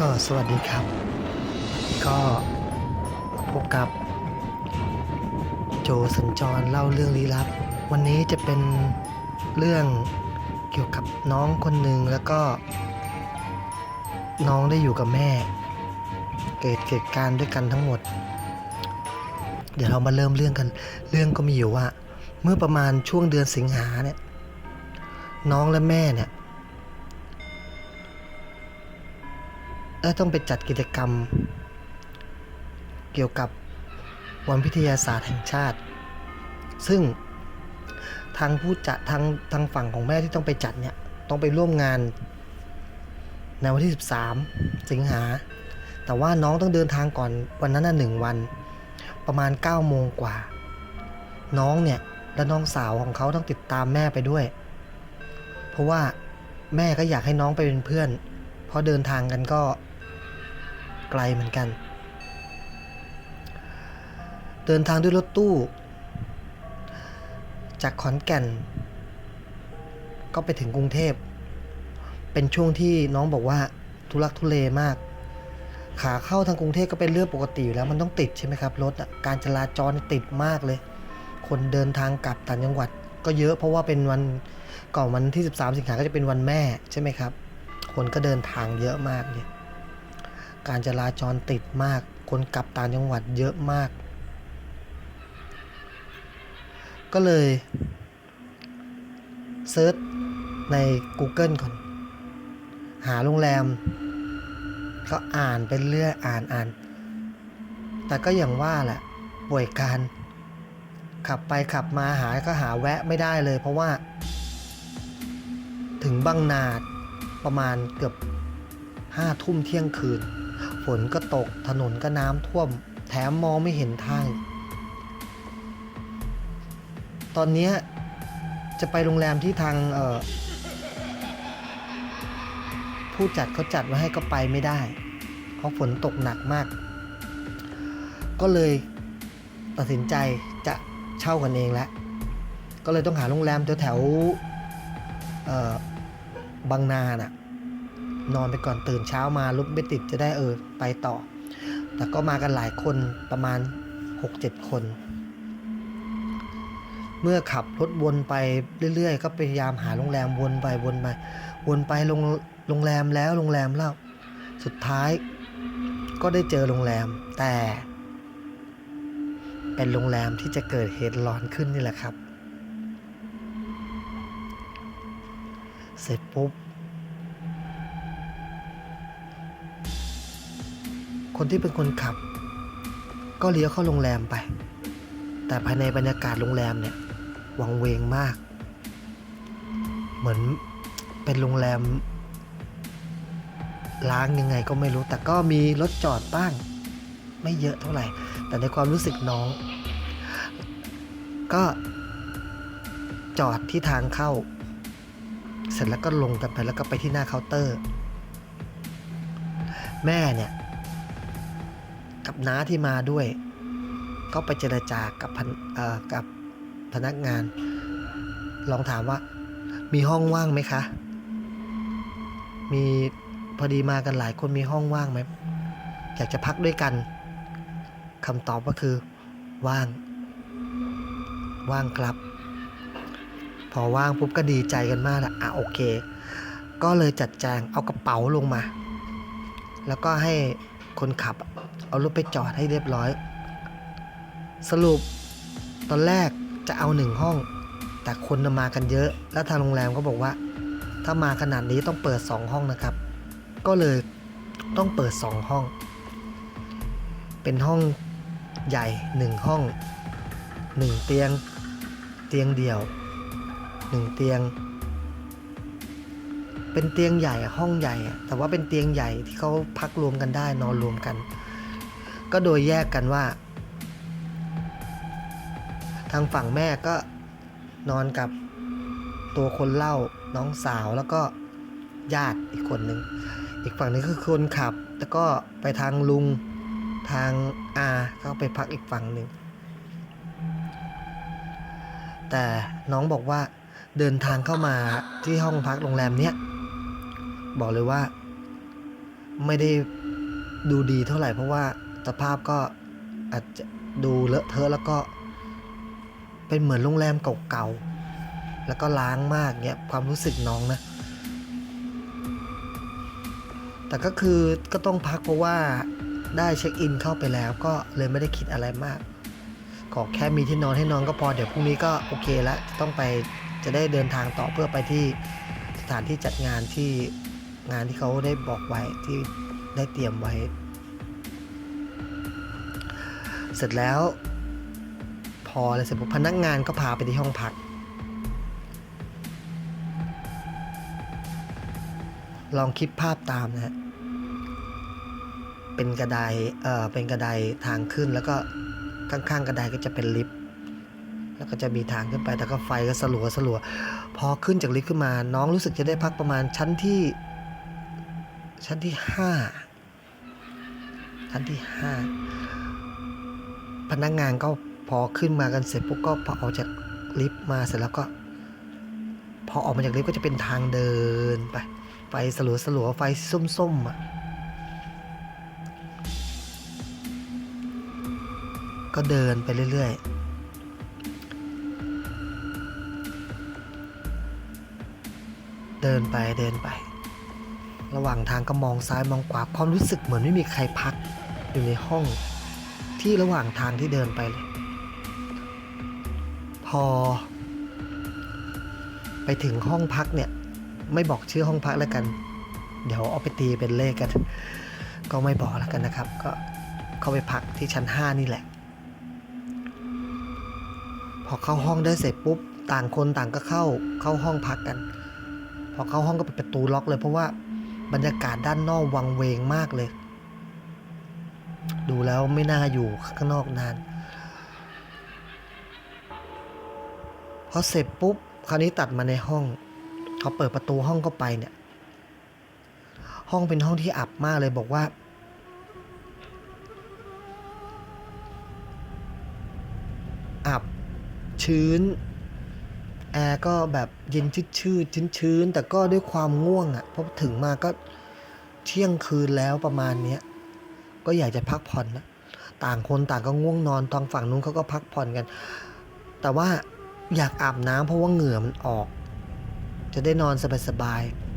ก็สวัสดีครับ ก็พบกับ โจสัญจรเล่าเรื่องลี้ลับ วันนี้จะเป็นเรื่องเกี่ยวกับน้องคนหนึ่งแล้วก็ น้องได้อยู่กับแม่ เกิดเหตุการณ์ด้วยกันทั้งหมด เดี๋ยวเรามาเริ่มเรื่องกัน เรื่องก็มีอยู่ว่า เมื่อประมาณช่วงเดือนสิงหาเนี่ยน้องและแม่เนี่ย เออต้องไปจัดกิจกรรม เกี่ยวกับวันวิทยาศาสตร์แห่งชาติ ซึ่งทางผู้จัดทางทางฝั่งของแม่ที่ต้องไปจัดเนี่ยต้องไปร่วมงานในวันที่ 13 สิงหา แต่ว่าน้องต้องเดินทางก่อนวันนั้นน่ะหนึ่งวัน ประมาณ9โมงกว่า น้องเนี่ยและน้องสาวของเขาต้องติดตามแม่ไปด้วย เพราะว่าแม่ก็อยากให้น้องไปเป็นเพื่อน เพราะเดินทางกันก็ ไกลเหมือนกัน เดินทางด้วยรถตู้ จากขอนแก่น ก็ไปถึงกรุงเทพ เป็นช่วงที่น้องบอกว่าทุลักทุเลมาก ขาเข้าทางกรุงเทพก็เป็นเรื่องปกติอยู่แล้วมันต้องติดใช่ไหมครับรถการจราจรติดมากเลย คนเดินทางกลับต่างจังหวัดก็เยอะเพราะว่าเป็นวันก่อนวันที่ 13 สิงหาก็จะเป็นวันแม่ใช่ไหมครับ คนก็เดินทางเยอะมากเลย การจราจรติดมาก คนกลับต่างจังหวัดเยอะมาก ก็เลยเซิร์ชใน Google ก่อน หาโรงแรม ก็อ่านไปเรื่อยอ่านอ่าน แต่ก็อย่างว่าแหละป่วยการ ขับไปขับมาหาก็หาแวะไม่ได้เลย เพราะว่า ถึงบางนาดประมาณเกือบห้าทุ่มเที่ยงคืน ฝนก็ตกถนนก็น้ำท่วม แถมมองไม่เห็นทาง ตอนนี้จะไปโรงแรมที่ทางผู้จัดเขาจัดไว้ให้ก็ไปไม่ได้ เพราะฝนตกหนักมาก ก็เลยตัดสินใจจะเช่ากันเองแล้วก็เลยต้องหาโรงแรมแถวๆเอ่อบางนาน่ะ นอนไปก่อนตื่นเช้ามารถไม่ติดจะได้เออไปต่อ แต่ก็มากันหลายคนประมาณ 6-7 คน เมื่อขับรถวนไปเรื่อยๆ ก็พยายามหาโรงแรมวนไปวนไปวนไปโรงโรงแรมแล้วโรงแรมเล่าสุดท้ายก็ได้เจอโรงแรมแต่ เป็นโรงแรมที่จะเกิดเหตุร้อนขึ้นนี่แหละครับ เสร็จปุ๊บ คนที่เป็นคนขับ ก็เลี้ยวเข้าโรงแรมไป แต่ภายในบรรยากาศโรงแรมเนี่ยวังเวงมาก เหมือนเป็นโรงแรมล้างยังไงก็ไม่รู้ แต่ก็มีรถจอดบ้าง ไม่เยอะเท่าไหร่ แต่ในความรู้สึกน้อง ก็จอดที่ทางเข้า เสร็จแล้วก็ลงกันไปแล้วก็ไปที่หน้าเคาน์เตอร์ แม่เนี่ย กับน้าที่มาด้วย ก็ไปเจรจากับพนกับพนักงาน ลองถามว่า มีห้องว่างไหมคะ มีพอดีมากันหลายคนมีห้องว่างไหมอยากจะพักด้วยกันคำตอบก็คือ ว่าง ว่างครับ พอว่างปุ๊บก็ดีใจกันมากละอะโอเค ก็เลยจัดแจงเอากระเป๋าลงมา แล้วก็ให้คนขับ เอารถไปจอดให้เรียบร้อย สรุปตอนแรกจะเอาหนึ่งห้อง แต่คนมากันเยอะ แล้วทางโรงแรมก็บอกว่า ถ้ามาขนาดนี้ต้องเปิดสองห้องนะครับ ก็เลยต้องเปิดสองห้อง เป็นห้องใหญ่หนึ่งห้องหนึ่งเตียง เตียงเดี่ยวหนึ่งเตียง เป็นเตียงใหญ่ห้องใหญ่ แต่ว่าเป็นเตียงใหญ่ที่เขาพักรวมกันได้นอนรวมกัน ก็โดยแยกกันว่า ทางฝั่งแม่ก็นอนกับตัวคนเล่าน้องสาวแล้วก็ญาติอีกคนหนึ่ง อีกฝั่งนึงคือคนขับ แล้วก็ไปทางลุงทางอาก็ไปพักอีกฝั่งหนึ่ง แต่น้องบอกว่าเดินทางเข้ามาที่ห้องพักโรงแรมเนี้ยบอกเลยว่า ไม่ได้ดูดีเท่าไหร่เพราะว่า สภาพก็อาจจะดูเลอะเทอะแล้วก็ เป็นเหมือนโรงแรมเก่าๆ แล้วก็ล้างมากเนี่ยความรู้สึกน้องนะ แต่ก็คือก็ต้องพักเพราะว่าได้เช็คอินเข้าไปแล้วก็เลยไม่ได้คิดอะไรมาก ขอแค่มีที่นอนให้นอนก็พอเดี๋ยวพรุ่งนี้ก็โอเคแล้วต้องไปจะได้เดินทางต่อเพื่อไปที่สถานที่จัดงานที่งานที่เขาได้บอกไว้ที่ได้เตรียมไว้ เสร็จแล้ว พอเลยเสร็จปุ๊บพนักงานก็พาไปที่ห้องพัก ลองคิดภาพตามนะฮะเป็นกระไดเอ่อเป็นกระไดทางขึ้นแล้วก็ข้างๆกระไดก็จะเป็นลิฟต์แล้วก็จะมีทางขึ้นไปแต่ก็ไฟก็สลัวสลัวพอขึ้นจากลิฟต์ขึ้นมา น้องรู้สึกจะได้พักประมาณชั้นที่ ชั้นที่ห้าชั้นที่ห้า พนักงานก็พอขึ้นมากันเสร็จปุ๊บก็พอออกจากลิฟต์มาเสร็จแล้วก็ พอออกมาจากลิฟต์ก็จะเป็นทางเดินไป ไฟสลัวสลัวไฟส้มๆอะก็เดินไปเรื่อยๆ เดินไปเดินไป ระหว่างทางก็มองซ้ายมองขวาความรู้สึกเหมือนไม่มีใครพักอยู่ในห้อง ที่ระหว่างทางที่เดินไปเลย พอ ไปถึงห้องพักเนี่ย ไม่บอกชื่อห้องพักแล้วกัน เดี๋ยวเอาไปตีเป็นเลขกัน ก็ไม่บอกแล้วกันนะครับ ก็เข้าไปพักที่ชั้น 5 นี่แหละ พอเข้าห้องได้เสร็จปุ๊บ ต่างคนต่างก็เข้าเข้าห้องพักกัน พอเข้าห้องก็ปิดประตูล็อกเลยเพราะว่าบรรยากาศด้านนอกวังเวงมากเลย ดูแล้วไม่น่าอยู่ข้างนอกนานพอเสร็จปุ๊บคราวนี้ตัดมาในห้องเขาเปิดประตูห้องเข้าไปเนี่ย ห้องเป็นห้องที่อับมากเลยบอกว่า อับชื้น แอร์ก็แบบเย็นชืดชืดชื้นชื้นแต่ก็ด้วยความง่วงอะ่ะเพราะถึงมาก็เที่ยงคืนแล้วประมาณเนี้ย ก็อยากจะพักผ่อนนะต่างคนต่างก็ง่วงนอนทางฝั่งนู้นเขาก็พักผ่อนกัน แต่ว่าอยากอาบน้ำเพราะว่าเหงื่อมันออก จะได้นอนสบายๆ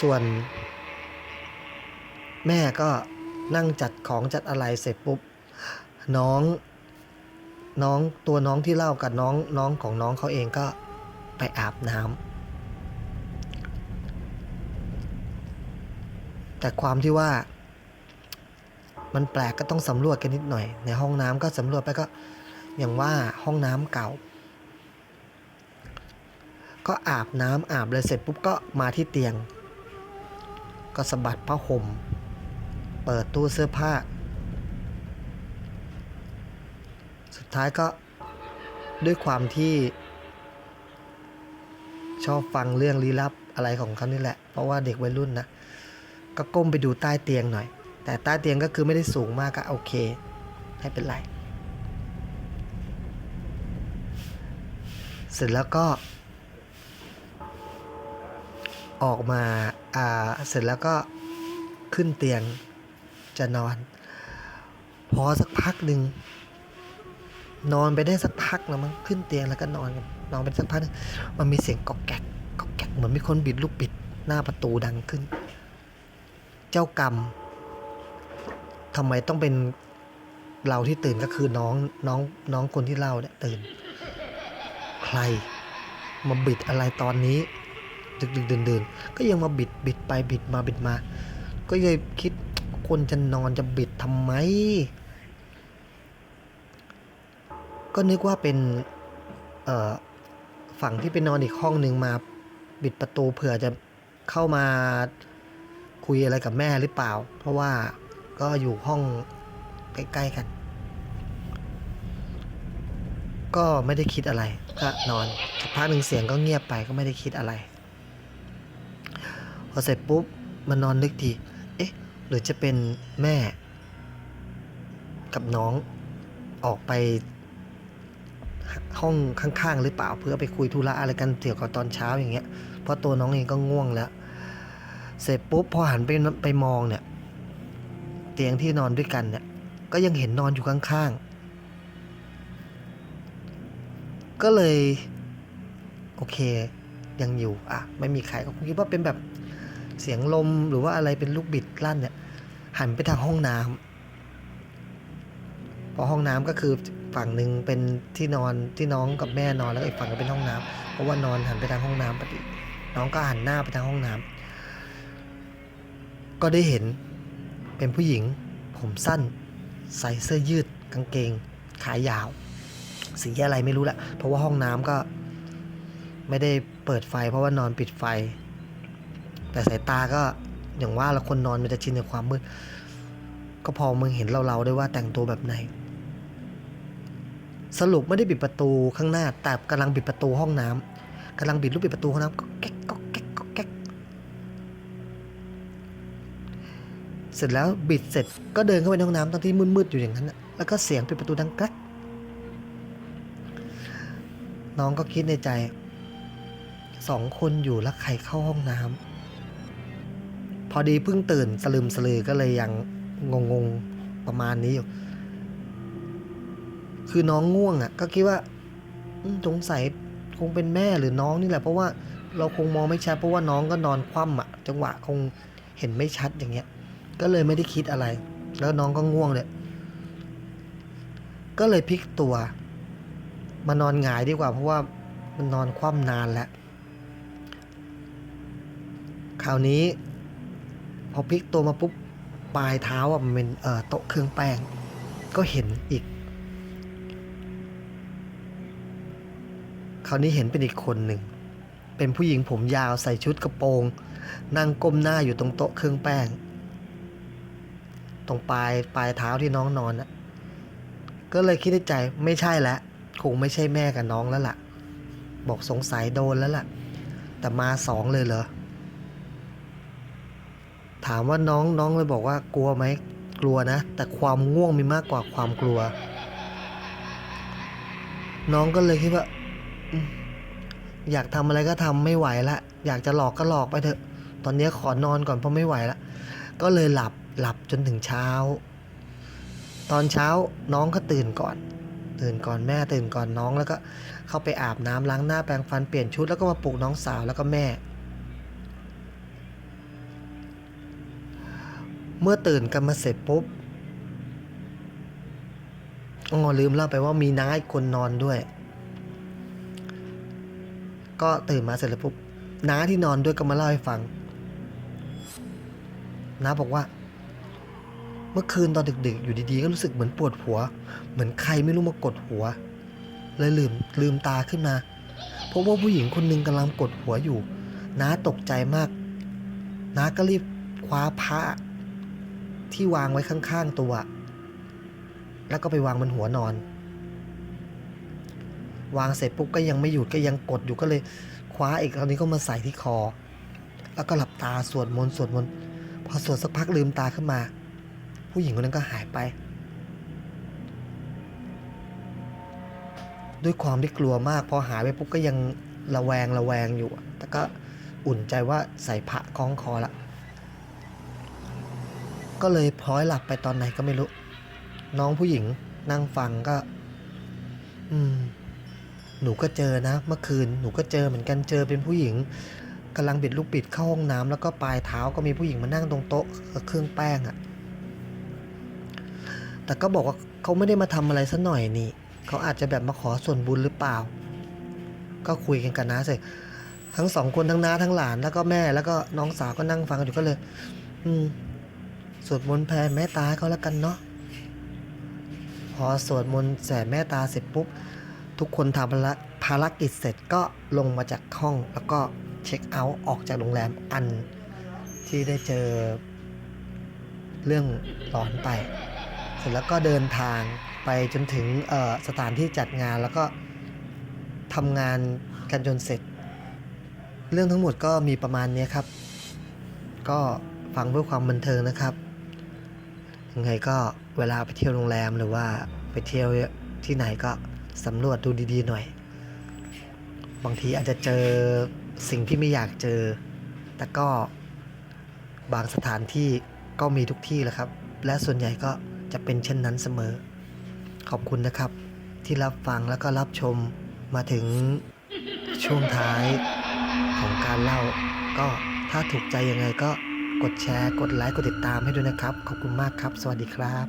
ส่วน แม่ก็นั่งจัดของจัดอะไรเสร็จปุ๊บ น้อง น้องตัวน้องที่เล่ากับน้องน้องของน้องเขาเองก็ไปอาบน้ำ แต่ความที่ว่า มันแปลกก็ต้องสำรวจกันนิดหน่อย ในห้องน้ำก็สำรวจไปก็อย่างว่าห้องน้ำเก่า ก็อาบน้ำอาบเลยเสร็จปุ๊บก็มาที่เตียง ก็สะบัดผ้าห่ม เปิดตู้เสื้อผ้า สุดท้ายก็ด้วยความที่ชอบฟังเรื่องลี้ลับอะไรของเขานี่แหละ เพราะว่าเด็กวัยรุ่นนะ ก็ก้มไปดูใต้เตียงหน่อย แต่ใต้เตียงก็คือไม่ได้สูงมากก็โอเคไม่เป็นไร เสร็จแล้วก็ ออกมาอ่าเสร็จแล้วก็ขึ้นเตียงจะนอน พอสักพักหนึ่งนอนไปได้สักพักแล้วมั้งขึ้นเตียงแล้วก็นอนกันนอนไปสักพักหนึ่งมันมีเสียงกอกแกกกอกแกกเหมือนมีคนบิดลูกบิดหน้าประตูดังขึ้น เจ้ากรรมทำไมต้องเป็นเราที่ตื่นก็คือน้องน้องน้องคนที่เล่าเนี่ยตื่น ใครมาบิดอะไรตอนนี้ ดึกดึกดื่นดื่นก็ยังมาบิดบิดไปบิดมาบิดมา ก็เลยคิดคนจะนอนจะบิดทำไม ก็นึกว่าเป็นเอ่อฝั่งที่ไปนอนอีกห้องหนึ่งมา บิดประตูเผื่อจะเข้ามา คุยอะไรกับแม่หรือเปล่า เพราะว่าก็อยู่ห้องใกล้ๆกัน ก็ไม่ได้คิดอะไร ก็นอนสักพักหนึ่งเสียงก็เงียบไปก็ไม่ได้คิดอะไร พอเสร็จปุ๊บมันนอนนึกทีเอ๊ะ หรือจะเป็นแม่ กับน้องออกไปห้องข้างๆ หรือเปล่าเพื่อไปคุยธุระอะไรกันเกี่ยวกับตอนเช้าอย่างเงี้ยเพราะตัวน้องเองก็ง่วงแล้ว เสร็จปุ๊บพอหันไปไปมองเนี่ย เตียงที่นอนด้วยกันเนี่ย ก็ยังเห็นนอนอยู่ข้างๆ ก็เลย โอเค ยังอยู่อะไม่มีใครก็คงคิดว่าเป็นแบบเสียงลมหรือว่าอะไรเป็นลูกบิดลั่นเนี่ย หันไปทางห้องน้ำพอห้องน้ำก็คือฝั่งหนึ่งเป็นที่นอนที่น้องกับแม่นอนแล้วอีกฝั่งก็เป็นห้องน้ำเพราะว่านอนหันไปทางห้องน้ำพอดีน้องก็หันหน้าไปทางห้องน้ำ ก็ได้เห็นเป็นผู้หญิง ผมสั้น ใส่เสื้อยืดกางเกง ขายาว สีอะไรไม่รู้แหละ เพราะว่าห้องน้ำก็ไม่ได้เปิดไฟ เพราะว่านอนปิดไฟ แต่สายตาก็อย่างว่าละคนนอนมันจะชินกับความมืด ก็พอมึงเห็นเราเราๆได้ว่าแต่งตัวแบบไหน สรุปไม่ได้ปิดประตูข้างหน้า แต่กำลังปิดประตูห้องน้ำกำลังบิดลูกปิดประตูห้องน้ำก็ เสร็จแล้วบิดเสร็จก็เดินเข้าไปในห้องน้ำทั้งที่มืดๆอยู่อย่างนั้นน่ะแล้วก็เสียงปิดประตูดังก๊กน้องก็คิดในใจสองคนอยู่แล้วใครเข้าห้องน้ำพอดีเพิ่งตื่นสลืมสลือก็เลยยังงงๆประมาณนี้อยู่คือน้องง่วงอะ่ะ ก็คิดว่าสงสัยคงเป็นแม่หรือน้องนี่แหละ เพราะว่าเราคงมองไม่ชัดเพราะว่าน้องก็นอนคว่ำอะ่ะ จังหวะคงเห็นไม่ชัดอย่างเงี้ย ก็เลยไม่ได้คิดอะไร แล้วน้องก็ง่วงเลยก็เลยพลิกตัวมานอนหงายดีกว่า เพราะว่ามันนอนคว่ำนานแล้ว คราวนี้ พอพลิกตัวมาปุ๊บปลายเท้าอะมันเป็นเอ่อโต๊ะเครื่องแป้ง ก็เห็นอีก คราวนี้เห็นเป็นอีกคนหนึ่ง เป็นผู้หญิงผมยาวใส่ชุดกระโปรง นั่งก้มหน้าอยู่ตรงโต๊ะเครื่องแป้ง รงปลายปลายเท้าที่น้องนอนอะก็เลยคิดในใจไม่ใช่แล้วคงไม่ใช่แม่กับน้องแล้วล่ะ บอกสงสัยโดนแล้วล่ะ แต่มาสองเลยเหรอถามว่าน้องน้องเลยบอกว่ากลัวไหมกลัวนะ แต่ความง่วงมีมากกว่าความกลัว น้องก็เลยคิดว่าอืมอยากทำอะไรก็ทำไม่ไหวละอยากจะหลอกก็หลอกไปเถอะ ตอนนี้ขอนอนก่อนเพราะไม่ไหวละก็เลยหลับ หลับจนถึงเช้า ตอนเช้าน้องก็ตื่นก่อน ตื่นก่อนแม่ตื่นก่อนน้องแล้วก็เข้าไปอาบน้ำล้างหน้าแปรงฟันเปลี่ยนชุดแล้วก็มาปลุกน้องสาวแล้วก็แม่ เมื่อตื่นกันมาเสร็จปุ๊บอ๋อลืมเล่าไปว่ามีน้าอีกคนนอนด้วย ก็ตื่นมาเสร็จแล้วปุ๊บน้าที่นอนด้วยก็มาเล่าให้ฟังน้าบอกว่า เมื่อคืนตอนดึกๆ อยู่ดีๆ ก็รู้สึกเหมือนปวดหัว เหมือนใครไม่รู้มากดหัว เลยลืมลืมตาขึ้นมาพบว่าผู้หญิงคนหนึ่งกำลังกดหัวอยู่ น้าตกใจมาก น้าก็รีบคว้าผ้าที่วางไว้ข้างๆตัว แล้วก็ไปวางบนหัวนอน วางเสร็จปุ๊บก็ยังไม่หยุดก็ยังกดอยู่ก็เลยคว้าอีกคราวนี้ก็มาใส่ที่คอ แล้วก็หลับตาสวดมนต์สวดมนต์พอสวดสักพักลืมตาขึ้นมา ผู้หญิงคนนั้นก็หายไป ด้วยความที่กลัวมากพอหายไปปุ๊บก็ยังระแวงระแวงอยู่ แต่ก็อุ่นใจว่าใส่พระคล้องคอละก็เลยพลอยหลับไปตอนไหนก็ไม่รู้ น้องผู้หญิงนั่งฟังก็ อืม หนูก็เจอนะ เมื่อคืนหนูก็เจอเหมือนกันเจอเป็นผู้หญิงกำลังบิดลูกบิดเข้าห้องน้ำแล้วก็ปลายเท้าก็มีผู้หญิงมานั่งตรงโต๊ะเครื่องแป้งอะ แต่ก็บอกว่าเขาไม่ได้มาทำอะไรซะหน่อยนี่เขาอาจจะแบบมาขอส่วนบุญหรือเปล่า ก็คุยกันกันนะเสร็จทั้งสองคนทั้งน้าทั้งหลานแล้วก็แม่แล้วก็น้องสาวก็นั่งฟังกันอยู่ก็เลย อืมสวดมนต์แผ่แม่ตาเขาแล้วกันเนาะพอสวดมนต์แผ่แม่ตาเสร็จปุ๊บทุกคนทำภารกิจเสร็จก็ลงมาจากห้องแล้วก็เช็คเอาท์ออกจากโรงแรมอันที่ได้เจอเรื่องหลอนไป เสร็จแล้วก็เดินทางไปจนถึงสถานที่จัดงานแล้วก็ทำงานกันจนเสร็จ เรื่องทั้งหมดก็มีประมาณนี้ครับ ก็ฟังเพื่อความบันเทิงนะครับยังไงก็เวลาไปเที่ยวโรงแรมหรือว่าไปเที่ยวที่ไหนก็สำรวจดูดีๆหน่อย บางทีอาจจะเจอสิ่งที่ไม่อยากเจอ แต่ก็บางสถานที่ก็มีทุกที่แหละครับ และส่วนใหญ่ก็ จะเป็นเช่นนั้นเสมอ ขอบคุณนะครับ ที่รับฟังแล้วก็รับชมมาถึงช่วงท้ายของการเล่า ก็ถ้าถูกใจยังไงก็กดแชร์ กดไลค์ กดติดตามให้ด้วยนะครับ ขอบคุณมากครับ สวัสดีครับ